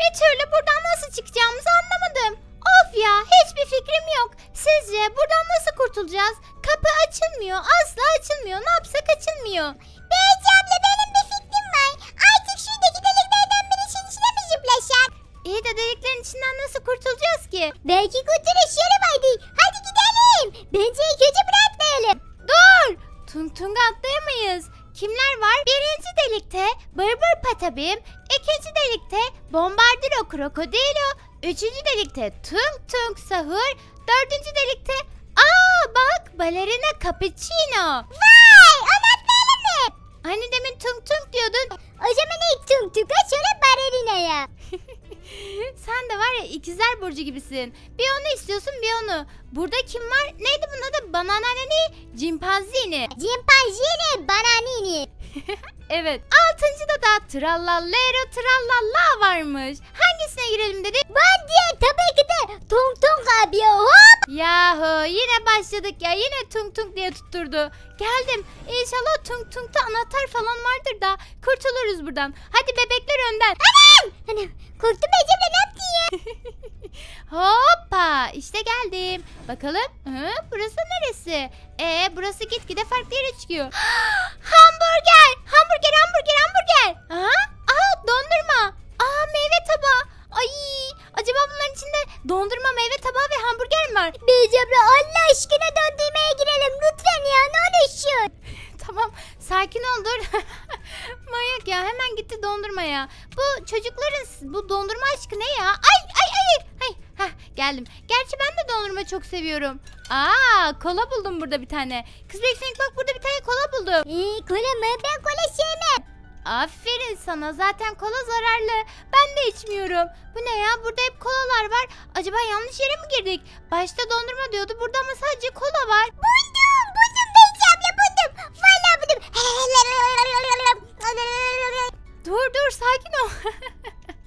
Bir türlü buradan nasıl çıkacağımızı anlamadım. Of ya hiçbir fikrim yok. Sizce buradan nasıl kurtulacağız? Kapı açılmıyor. Asla açılmıyor. Ne yapsak açılmıyor. Beyci abla benim bir fikrim var. Artık şuradaki deliklerden birisinin içine mi zıplasak? İyi de deliklerin içinden nasıl kurtulacağız ki? Belki kurtuluş yeri vardı. Hadi gidelim. Bence ilk önce bırakmayalım. Dur. Tung Tung'a atlayamayız. Kimler var? Birinci delikte Bırbır Patabim, ikinci delikte Bombardiro Krokodilo, üçüncü delikte Tung Tung Sahur, dördüncü delikte Aa bak Balerina Cappuccino. Vay onu atlayalım mı? Hani demin Tung Tung diyordun. O zaman ilk Tung Tung'a sonra Balerina'ya. Sen de var ya ikizler burcu gibisin. Bir onu istiyorsun bir onu. Burada kim var? Neydi bunun adı? Bananani, Cimpanzini. Cimpanzini, bananini. evet. Altıncıda da trallallero trallalla varmış. Hangisine girelim dedi? Ben diye tabii ki de Tung Tung abi hop. Yahu yine başladık ya. Yine Tung Tung diye tutturdu. Geldim. İnşallah Tung Tung'da anahtar falan vardır da kurtuluruz buradan. Hadi bebekler önden. Anam! Anam korktum Ecem'le ne yaptın ya? Hoppa işte geldim. Bakalım hı, burası neresi? Ee burası gitgide farklı yere çıkıyor. hamburger! Hamburger hamburger hamburger. Aha, aha dondurma. Aa meyve tabağı. Ay acaba bunların içinde dondurma meyve tabağı ve hamburger mi var? Beycemle Allah aşkına dondurmaya girelim lütfen ya ne olursun. tamam sakin ol dur. Manyak ya hemen gitti dondurmaya. Bu çocukların bu dondurma aşkı ne ya? Ay ay ay ay. Hah geldim. Gerçi ben de dondurma çok seviyorum. Aa kola buldum burada bir tane. Kız Beksenik bak burada bir tane kola buldum. Ee, kola mı? Ben kola sevmem. Aferin sana zaten kola zararlı. Ben de içmiyorum. Bu ne ya burada hep kolalar var. Acaba yanlış yere mi girdik? Başta dondurma diyordu burada ama sadece kola var. Buldum buldum Beyci abla buldum. Valla buldum. Dur dur sakin ol.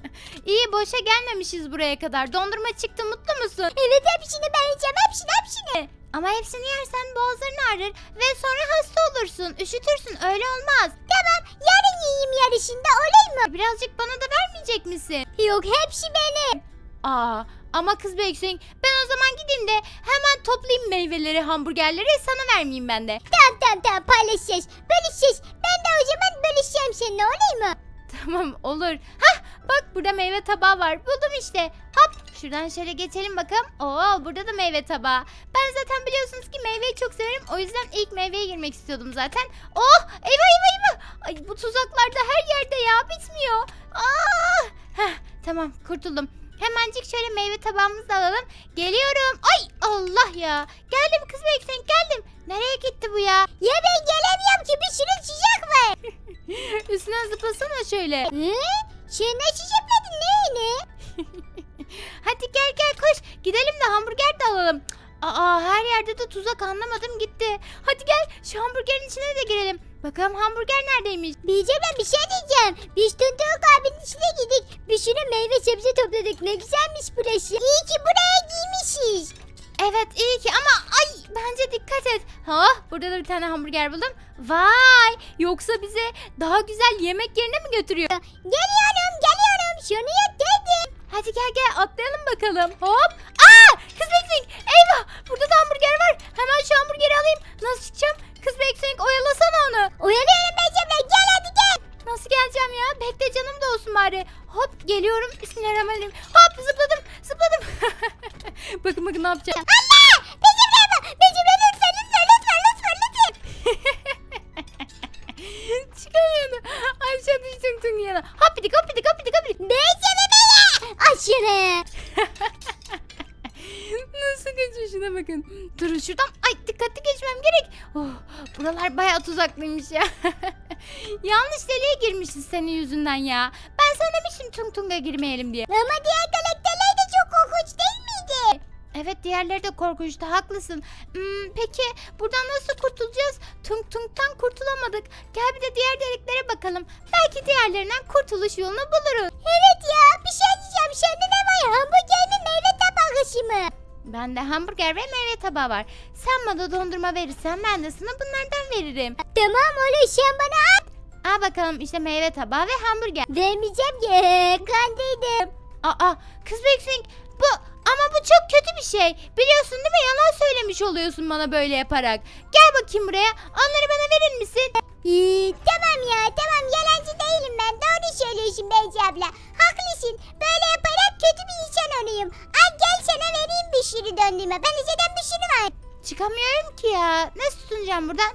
İyi boşa gelmemişiz buraya kadar. Dondurma çıktı mutlu musun? Evet hepsini ben yiyeceğim hepsini hepsini. Ama hepsini yersen boğazların ağrır ve sonra hasta olursun. Üşütürsün öyle olmaz. Tamam yarın yiyeyim yarışında olur mu? Birazcık bana da vermeyecek misin? Yok hepsi benim. Aa ama kız Beksin ben o zaman gideyim de hemen toplayayım meyveleri hamburgerleri sana vermeyeyim ben de. Tamam tamam tamam paylaşacağız. Bölüşeceğiz. Ben de o zaman bölüşeceğim seninle olur mu? Tamam olur. Hah bak burada meyve tabağı var. Buldum işte. Hop şuradan şöyle geçelim bakalım. Oo burada da meyve tabağı. Ben zaten biliyorsunuz ki meyveyi çok severim. O yüzden ilk meyveye girmek istiyordum zaten. Oh eyvah eyvah eyvah. Ay bu tuzaklar da her yerde ya bitmiyor. Aa! Heh, tamam kurtuldum. Hemencik şöyle meyve tabağımızı alalım. Geliyorum. Ay Allah ya. Geldim kız bekleyin geldim. Nereye gitti bu ya? Ya ben gelemiyorum ki bir sürü çiçek var. Üstüne zıplasana şöyle. Ne? Şey ne çiçekledin neyini? Hadi gel gel koş. Gidelim de hamburger de alalım. Aa her yerde de tuzak anlamadım gitti. Hadi gel şu hamburgerin içine de girelim. Bakalım hamburger neredeymiş? Diyeceğim ben bir şey diyeceğim. Biz Tuntuk abinin içine gittik. Bir sürü meyve sebze topladık. Ne güzelmiş burası. İyi ki buraya giymişiz. Evet iyi ki ama ay bence dikkat et. Ha burada da bir tane hamburger buldum. Vay yoksa bize daha güzel yemek yerine mi götürüyor? Geliyorum geliyorum şunu dedim. Hadi gel gel atlayalım bakalım. Hop. Aa kız bekleyin. Eyvah burada da hamburger var. Hemen şu hamburgeri alayım. Nasıl çıkacağım? Kız bekleyin oyalasana onu. Oyalıyorum Becemle gel hadi gel. Nasıl geleceğim ya? Bekle canım da olsun bari. Hop geliyorum. Bismillahirrahmanirrahim. Hop zıpladım zıpladım. bakın bakın ne yapacağım. Allah! Becemle yapma. Becemle lütfen lütfen lütfen lütfen lütfen. Çıkamıyorum. Aşağı düştüm tüm yana. Hoppidik hoppidik hoppidik hoppidik. Becemle beni. Aşırı. Nasıl geçiyor şuna bakın. Durun şuradan. Ay dikkatli geçmem gerek. Oh, buralar bayağı tuzaklıymış ya. Yanlış deliğe girmişiz senin yüzünden ya. Ben sana demiştim Tung Tung'a girmeyelim diye. Ama diğer diğerleri de korkunçtu haklısın. Hmm, peki buradan nasıl kurtulacağız? Tung Tung'tan kurtulamadık. Gel bir de diğer deliklere bakalım. Belki diğerlerinden kurtuluş yolunu buluruz. Evet ya bir şey diyeceğim. Sende ne var? Hamburger mi meyve tabakası mı? Bende hamburger ve meyve tabağı var. Sen bana dondurma verirsen ben de sana bunlardan veririm. Tamam olur sen bana at. Al bakalım işte meyve tabağı ve hamburger. Vermeyeceğim ki kandıydım. Aa kız Beksing bu ama bu çok kötü bir şey. Biliyorsun değil mi? Yalan söylemiş oluyorsun bana böyle yaparak. Gel bakayım buraya. Onları bana verir misin? tamam ya tamam yalancı değilim ben doğru söylüyorsun Beyci abla. Haklısın böyle yaparak kötü bir insan olayım. Al gel sana vereyim bir sürü döndüğüme. Ben zaten bir sürü var. Çıkamıyorum ki ya. Nasıl tutunacağım buradan?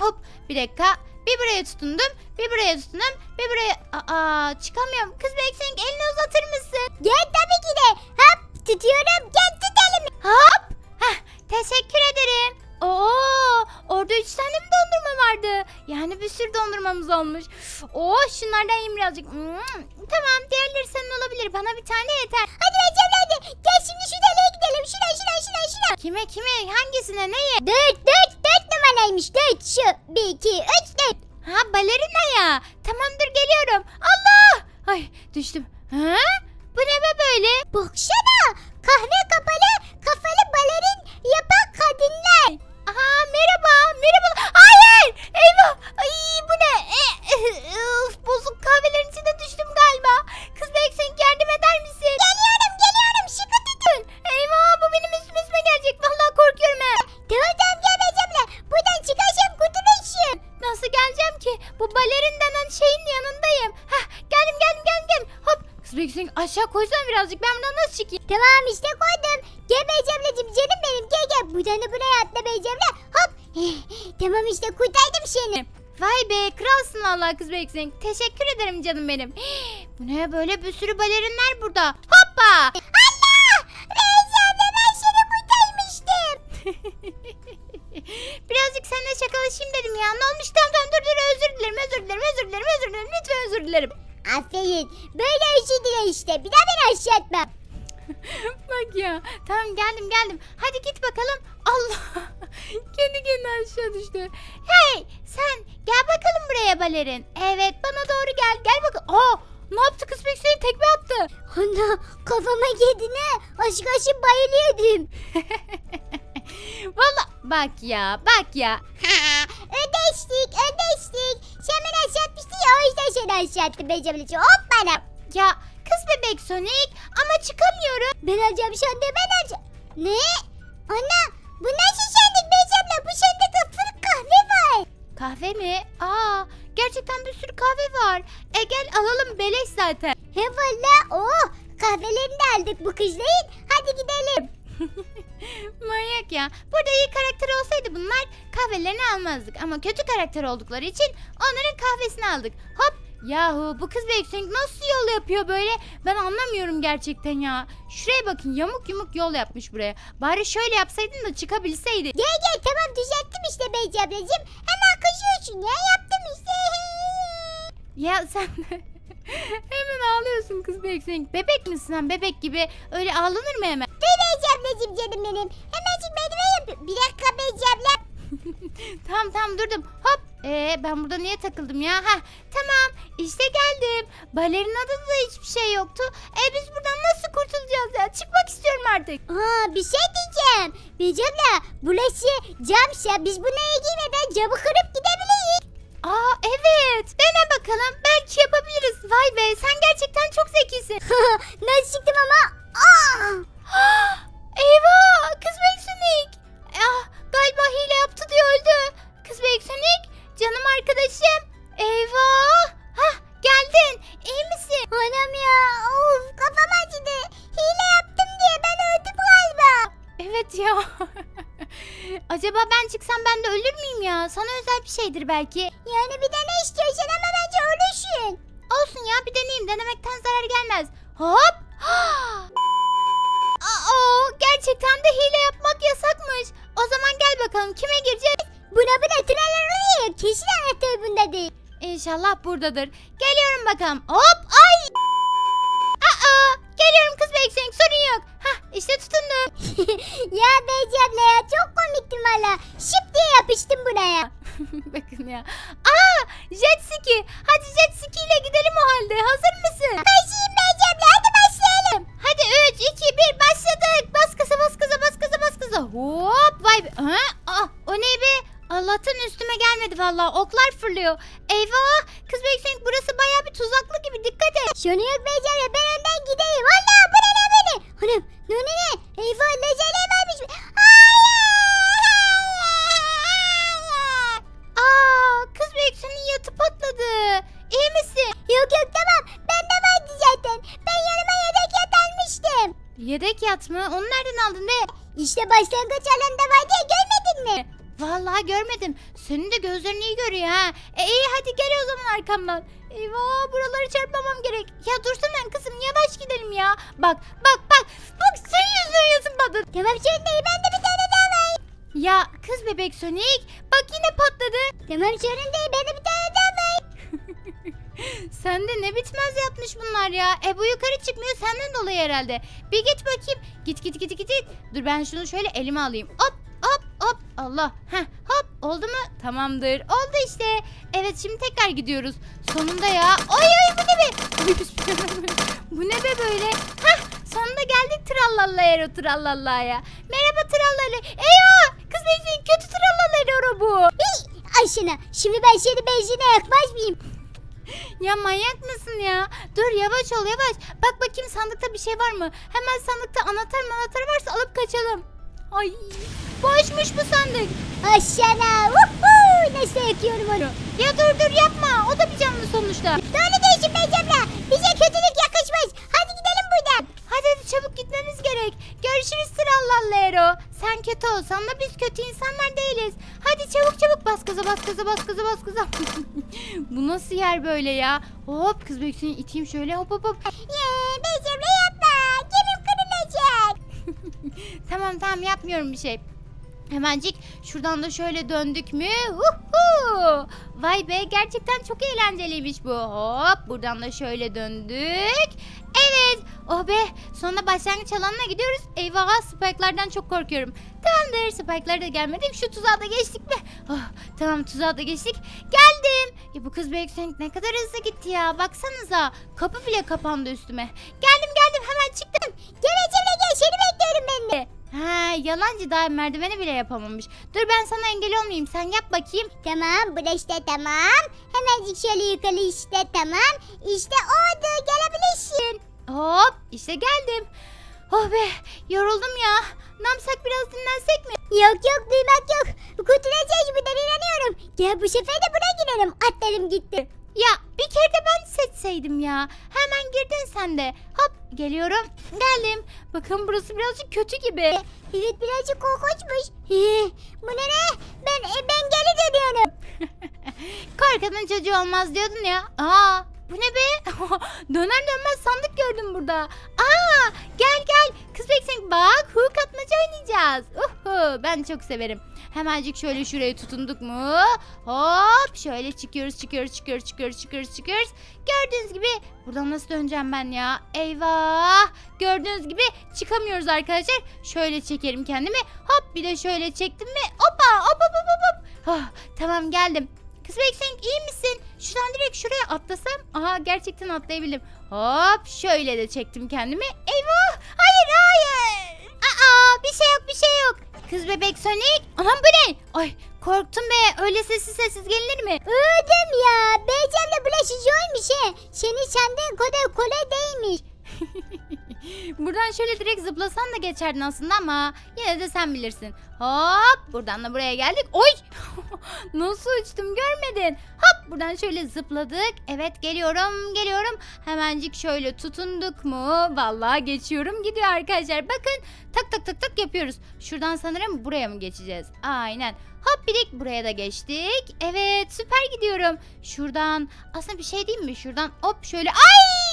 Hop bir dakika. Bir buraya tutundum. Bir buraya tutundum. Bir buraya... Aa çıkamıyorum. Kız Beksing elini uzatır mısın? Gel tabii ki de. Tutuyorum gel tut elimi. Hop. Heh, teşekkür ederim. Oo, orada üç tane mi dondurma vardı? Yani bir sürü dondurmamız olmuş. Oo, şunlardan yiyeyim birazcık. Hmm, Tamam, diğerleri senin olabilir. Bana bir tane yeter. Hadi abla hadi. Gel şimdi şu deliğe gidelim. Şuna şuna şuna şuna. Kime kime hangisine neye? Dört aşağı koysana birazcık. Ben buradan nasıl çıkayım? Tamam işte koydum. Gel Beyci ablacığım canım benim gel gel. Buradan da buraya atla Beyci abla. Hop. tamam işte kurtardım seni. Vay be kralsın Allah kız Beksen. Teşekkür ederim canım benim. Bu ne böyle bir sürü balerinler burada. Hoppa. Allah! Beyci abla ben seni kurtarmıştım. Birazcık seninle şakalaşayım dedim ya. Ne olmuş? Tamam tamam dur dur özür dilerim özür dilerim özür dilerim özür dilerim lütfen özür dilerim. Aferin. Böyle dile işte. Bir daha beni aşağı atma. Bak ya. Tamam geldim geldim. Hadi git bakalım. Allah. Kendi kendine aşağı düştü. Hey sen gel bakalım buraya balerin. Evet bana doğru gel. Gel bakalım. Aa ne yaptı kız pek seni tekme attı. Ana kafama yedi ne? Aşk aşık bayılıyordum. Valla bak ya bak ya. Ödeştik ödeştik. Beni aşağı atmıştın ya o yüzden seni aşağı attım Beyci ablacığım. Hop bana. Ya kız bebek Sonic ama çıkamıyorum. Ben alacağım sen de ben alacağım. Ne? Ana bu nasıl sendik Beyci abla? Bu sende kapırık kahve var. Kahve mi? Aa gerçekten bir sürü kahve var. E gel alalım beleş zaten. He valla oh kahvelerini de aldık bu kızların. Hadi gidelim. Manyak ya. Burada iyi karakter olsaydı bunlar kahvelerini almazdık. Ama kötü karakter oldukları için onların kahvesini aldık. Hop. Yahu bu kız Beksenk nasıl yol yapıyor böyle? Ben anlamıyorum gerçekten ya. Şuraya bakın yamuk yumuk yol yapmış buraya. Bari şöyle yapsaydın da çıkabilseydi. Gel gel tamam düzelttim işte Beyci ablacığım. Hemen kızıyorsun ya yaptım işte. Ya sen hemen ağlıyorsun kız Beksenk. Bebek misin sen bebek gibi? Öyle ağlanır mı hemen? Beyci ablacığım canım benim. Hemencik beni yapayım. Bir dakika Beyci abla. tamam tamam durdum. Hop. Ee, ben burada niye takıldım ya? Heh, tamam işte geldim. Balerinada da hiçbir şey yoktu. E biz buradan nasıl kurtulacağız ya? Çıkmak istiyorum artık. Aa bir şey diyeceğim. Beyci abla burası camsa biz bunu giymeden camı kırıp gidebiliriz. Aa evet. Bakalım. Belki yapabiliriz. Vay be sen gerçekten çok zekisin. Nasıl çıktım ama? Aa! Eyvah kız Beksonik. Ah, galiba hile yaptı diye öldü. Kız Beksonik canım arkadaşım. Eyvah. Hah geldin. İyi misin? Anam ya of kafam acıdı. Hile yaptım diye ben öldüm galiba. Evet ya. Acaba ben çıksam ben de ölür müyüm ya? Sana özel bir şeydir belki. Yani bir de ne istiyorsan Denemekten zarar gelmez. Hop. Aa, gerçekten de hile yapmak yasakmış. O zaman gel bakalım kime gireceğiz? Buna buna tüneler oluyor. Kesin anahtarı bunda değil. İnşallah buradadır. Geliyorum bakalım. Hop ay. Aa, geliyorum kız Beksenk sorun yok. Hah işte tutundum. ya Beyci abla ya çok komiktin valla. Şıp diye yapıştım buraya. Bakın ya. Aa jet ski. Hadi jet ski ile gidelim o halde. Hazır mısın? Başlayayım Beyci abla hadi başlayalım. Hadi 3, 2, 1 başladık. Bas gaza bas gaza bas gaza bas gaza. Hop vay be. Ha? Aa, o ne be? Allah'tan üstüme gelmedi vallahi. Oklar fırlıyor. Eyvah. Kız Beksenk burası baya bir tuzaklı gibi. Dikkat et. Şunu yok Beyci abla başlangıç alanında vardı ya görmedin mi? Vallahi görmedim. Senin de gözlerin iyi görüyor ha. E iyi hadi gel o zaman arkamdan. Eyvah buraları çarpmamam gerek. Ya dursana kızım yavaş gidelim ya. Bak bak bbak. Bak senin yüzünden yazın patladı. Tamam Şirin'deyim ben de bir tane daha var. Ya kız bebek Sonic. Bak yine patladı. Tamam Şirin'deyim ben de bir tane daha. Sen de ne bitmez yapmış bunlar ya. E bu yukarı çıkmıyor senden dolayı herhalde. Bir git bakayım. Git git git git git. Dur ben şunu şöyle elime alayım. Hop hop hop. Allah. Heh hop oldu mu? Tamamdır. Oldu işte. Evet şimdi tekrar gidiyoruz. Sonunda ya. Oy oy bu ne be? Oy, bu ne be böyle? Heh sonunda geldik trallallaya o trallallaya. Merhaba trallala. Eyvah kız benziyor kötü trallallaya bu. Hii, Ayşena şimdi ben seni benzine yakmaz mıyım? Ya manyak mısın ya? Dur yavaş ol yavaş. Bak bakayım sandıkta bir şey var mı? Hemen sandıkta anahtar anahtar varsa alıp kaçalım. Ay boşmuş bu sandık. Ayşena vuhuu nasıl yakıyorum onu. Ya dur dur yapma. O da bir canlı sonuçta. Doğru değilsin Beyzemla. Bize kötülük yakışmaz. Hadi gidelim buradan. Hadi hadi çabuk gitmemiz gerek. Görüşürüz Trallallı Ero. Sen kötü olsan da biz kötü insanlar değiliz. Hadi çabuk çabuk bas gaza bas gaza bas gaza bas gaza. bu nasıl yer böyle ya? Hop kız büyüksün iteyim şöyle hop hop hop. Yee Beyzemla yapma. Gemim kırılacak. Tamam tamam yapmıyorum bir şey. Hemencik şuradan da şöyle döndük mü? Huhu! Vay be gerçekten çok eğlenceliymiş bu. Hop buradan da şöyle döndük. Evet. Oh be sonunda başlangıç alanına gidiyoruz. Eyvah spike'lardan çok korkuyorum. Tamamdır spike'lar da gelmedi. Şu tuzağa da geçtik mi? Oh, tamam tuzağa da geçtik. Geldim. Ya bu kız Beksenk ne kadar hızlı gitti ya. Baksanıza kapı bile kapandı üstüme. Geldim geldim hemen çıktım. Gel Beyzemla gel seni bekliyorum ben de. Ha yalancı daha merdiveni bile yapamamış. Dur ben sana engel olmayayım sen yap bakayım. Tamam bu da işte tamam. Hemencik şöyle yukarı işte tamam. İşte oldu gelebilirsin. Hop işte geldim. Oh be yoruldum ya. Ne yapsak biraz dinlensek mi? Yok yok duymak yok. Kurtulacağız buradan inanıyorum. Gel bu sefer de buna girelim. Atlarım gitti. Ya bir kere de ben seçseydim ya. Hemen girdin sen de. Hop geliyorum. Geldim. Bakın burası birazcık kötü gibi. Evet birazcık korkunçmuş. Bu ne ne? Ben, e, ben geri dönüyorum. Korkanın çocuğu olmaz diyordun ya. Aa bu ne be? Döner dönmez sandık gördüm burada. Aa gel gel. Kız beksin bak hook atmaca oynayacağız. Uhu, ben çok severim. Hemencik şöyle şuraya tutunduk mu? Hop şöyle çıkıyoruz çıkıyoruz çıkıyoruz çıkıyoruz çıkıyoruz çıkıyoruz. Gördüğünüz gibi buradan nasıl döneceğim ben ya? Eyvah. Gördüğünüz gibi çıkamıyoruz arkadaşlar. Şöyle çekerim kendimi. Hop bir de şöyle çektim mi? Hoppa hop hop hop hop. hop. Ah, tamam geldim. Kız Beksenk iyi misin? Şuradan direkt şuraya atlasam. Aha gerçekten atlayabildim. Hop şöyle de çektim kendimi. Eyvah! Hayır hayır! Aa bir şey yok bir şey yok. Kız bebek Sonic. Aman bu ne? Ay korktum be. Öyle sessiz sessiz gelinir mi? Öldüm ya. Beycemle bulaşıcıymış he. Senin sandığın kadar kolay değilmiş. Buradan şöyle direkt zıplasan da geçerdin aslında ama yine de sen bilirsin. Hop buradan da buraya geldik. Oy! Nasıl uçtum görmedin? Hop buradan şöyle zıpladık. Evet geliyorum geliyorum. Hemencik şöyle tutunduk mu? Vallahi geçiyorum gidiyor arkadaşlar. Bakın tak tak tak tak yapıyoruz. Şuradan sanırım buraya mı geçeceğiz? Aynen. Hop birik buraya da geçtik. Evet süper gidiyorum. Şuradan aslında bir şey diyeyim mi? Şuradan hop şöyle ay!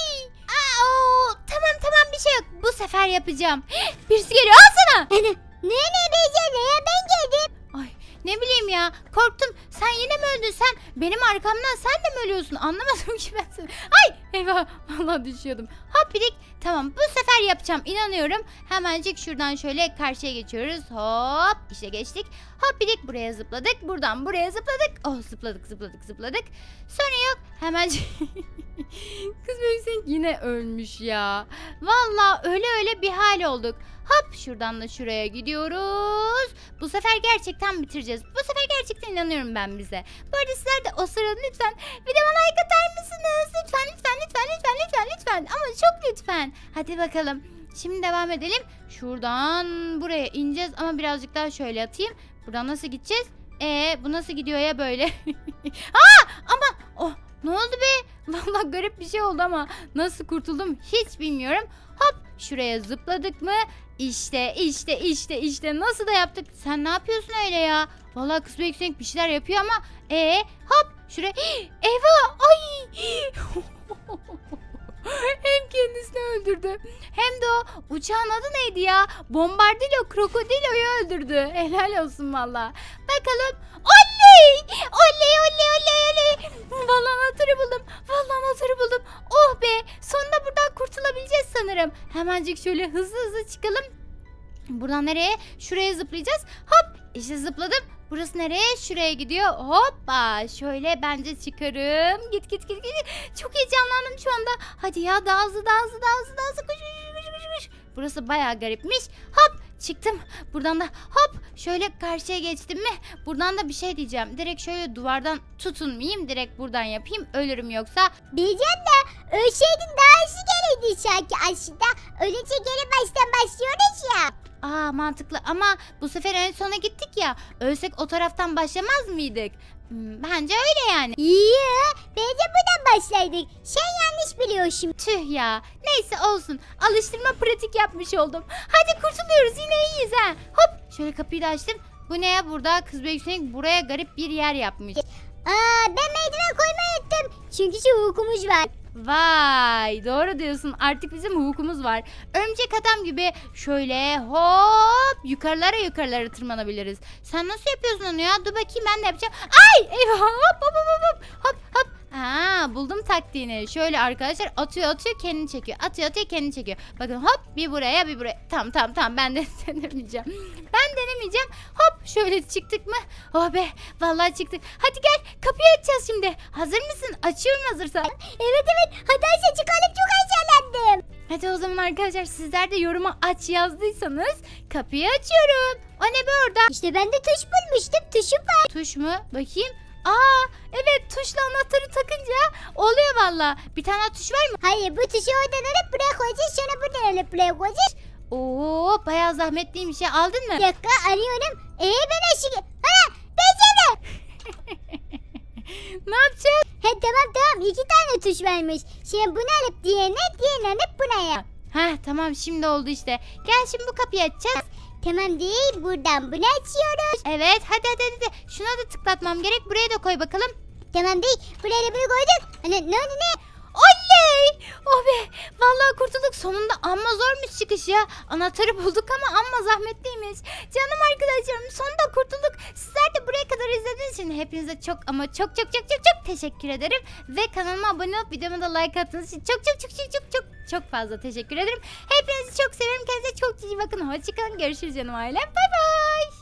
Aa, oo, tamam tamam bir şey yok. Bu sefer yapacağım. Birisi geliyor al sana. Ne ne ne Beycemle ya ben geldim. Ay ne bileyim ya korktum. Sen yine mi öldün sen? Benim arkamdan sen de mi ölüyorsun? Anlamadım ki ben seni. Ay eyvah vallahi düşüyordum. Hop birik tamam bu sefer yapacağım inanıyorum. Hemencik şuradan şöyle karşıya geçiyoruz. Hop işte geçtik. Hop birik buraya zıpladık. Buradan buraya zıpladık. Oh zıpladık zıpladık zıpladık. Sonra yok hemencik. Kız büyüksek yine ölmüş ya. Vallahi öyle öyle bir hal olduk. Hop şuradan da şuraya gidiyoruz. Bu sefer gerçekten bitireceğiz. Bu sefer gerçekten inanıyorum ben bize. Bu arada sizler de o sırada lütfen videoma like atar mısınız? Lütfen lütfen lütfen lütfen lütfen lütfen. Ama çok lütfen. Hadi bakalım. Şimdi devam edelim. Şuradan buraya ineceğiz ama birazcık daha şöyle atayım. Buradan nasıl gideceğiz? Ee bu nasıl gidiyor ya böyle? Aa ama oh ne oldu be? Vallahi garip bir şey oldu ama nasıl kurtuldum hiç bilmiyorum. Hop şuraya zıpladık mı? İşte işte işte işte nasıl da yaptık. Sen ne yapıyorsun öyle ya? Vallahi kız yüksek bir şeyler yapıyor ama e hop şuraya Eyvah ay hem kendisini öldürdü hem de o uçağın adı neydi ya? Bombardilo krokodiloyu öldürdü. Helal olsun valla. Bakalım. Oley! Oley oley oley oley. Valla anahtarı buldum. Valla anahtarı buldum. Oh be. Sonunda buradan kurtulabileceğiz sanırım. Hemencik şöyle hızlı hızlı çıkalım. Buradan nereye? Şuraya zıplayacağız. Hop işte zıpladım. Burası nereye? Şuraya gidiyor. Hoppa. Şöyle bence çıkarım. Git git git git. Çok heyecanlandım şu anda. Hadi ya daha hızlı daha hızlı daha hızlı daha hızlı. Koş koş koş koş. Burası bayağı garipmiş. Hop çıktım. Buradan da hop şöyle karşıya geçtim mi? Buradan da bir şey diyeceğim. Direkt şöyle duvardan tutunmayayım. Direkt buradan yapayım. Ölürüm yoksa. Diyeceğim de ölseydin daha hızlı gelirdi sanki aslında. Ölünce geri baştan başlıyoruz ya. Aa mantıklı ama bu sefer en sona gittik ya. Ölsek o taraftan başlamaz mıydık? Hmm, Bence öyle yani. İyi. Bence buradan başlaydık. Sen yanlış biliyorsun. Tüh ya. Neyse olsun. Alıştırma pratik yapmış oldum. Hadi kurtuluyoruz yine iyiyiz ha. Hop şöyle kapıyı da açtım. Bu ne ya burada kız büyüksek buraya garip bir yer yapmış. Aa, ben merdiven koymayı unuttum. Çünkü şu hukukumuz var. Vay doğru diyorsun artık bizim hukukumuz var. Örümcek adam gibi şöyle hop yukarılara yukarılara tırmanabiliriz. Sen nasıl yapıyorsun onu ya? Dur bakayım ben de yapacağım. Ay eyvah hop hop hop hop hop hop. Ha buldum taktiğini. Şöyle arkadaşlar atıyor atıyor kendini çekiyor. Atıyor atıyor kendini çekiyor. Bakın hop bir buraya bir buraya. Tamam tamam tamam ben de denemeyeceğim. Ben denemeyeceğim. Hop şöyle çıktık mı? Oh be vallahi çıktık. Hadi gel kapıyı açacağız şimdi. Hazır mısın? Açıyorum hazırsan. Evet evet. Hadi Ayşe çıkalım çok heyecanlandım. Hadi o zaman arkadaşlar sizler de yoruma aç yazdıysanız kapıyı açıyorum. O ne be orada? İşte ben de tuş bulmuştum. Tuşum var. Tuş mu? Bakayım. Aa evet tuşla anahtarı takınca oluyor valla. Bir tane tuş var mı? Hayır bu tuşu oradan alıp buraya koyacağız. Sonra buradan alıp buraya koyacağız. Oo bayağı zahmetliymiş ya aldın Bir mı? dakika arıyorum. Ee ben aşık. Ha beceri. ne yapacağız? He tamam tamam iki tane tuş vermiş. Şimdi bunu alıp diğerine diğerini alıp buraya. Heh tamam şimdi oldu işte. Gel şimdi bu kapıyı açacağız. Tamam değil buradan bunu açıyoruz. Evet hadi hadi hadi. Şuna da tıklatmam gerek. Buraya da koy bakalım. Tamam değil buraya da bunu koyduk. Hani ne oldu ne? Oley! Oh be! Vallahi kurtulduk. Sonunda amma zormuş çıkış ya. Anahtarı bulduk ama amma zahmetliymiş. Canım arkadaşlarım sonunda kurtulduk. Sizler de buraya kadar izlediğiniz için hepinize çok ama çok çok çok çok çok teşekkür ederim. Ve kanalıma abone olup videoma da like attığınız için çok çok çok çok çok çok çok fazla teşekkür ederim. Hepinizi çok seviyorum. Kendinize çok iyi bakın. Hoşçakalın. Görüşürüz canım ailem. Bay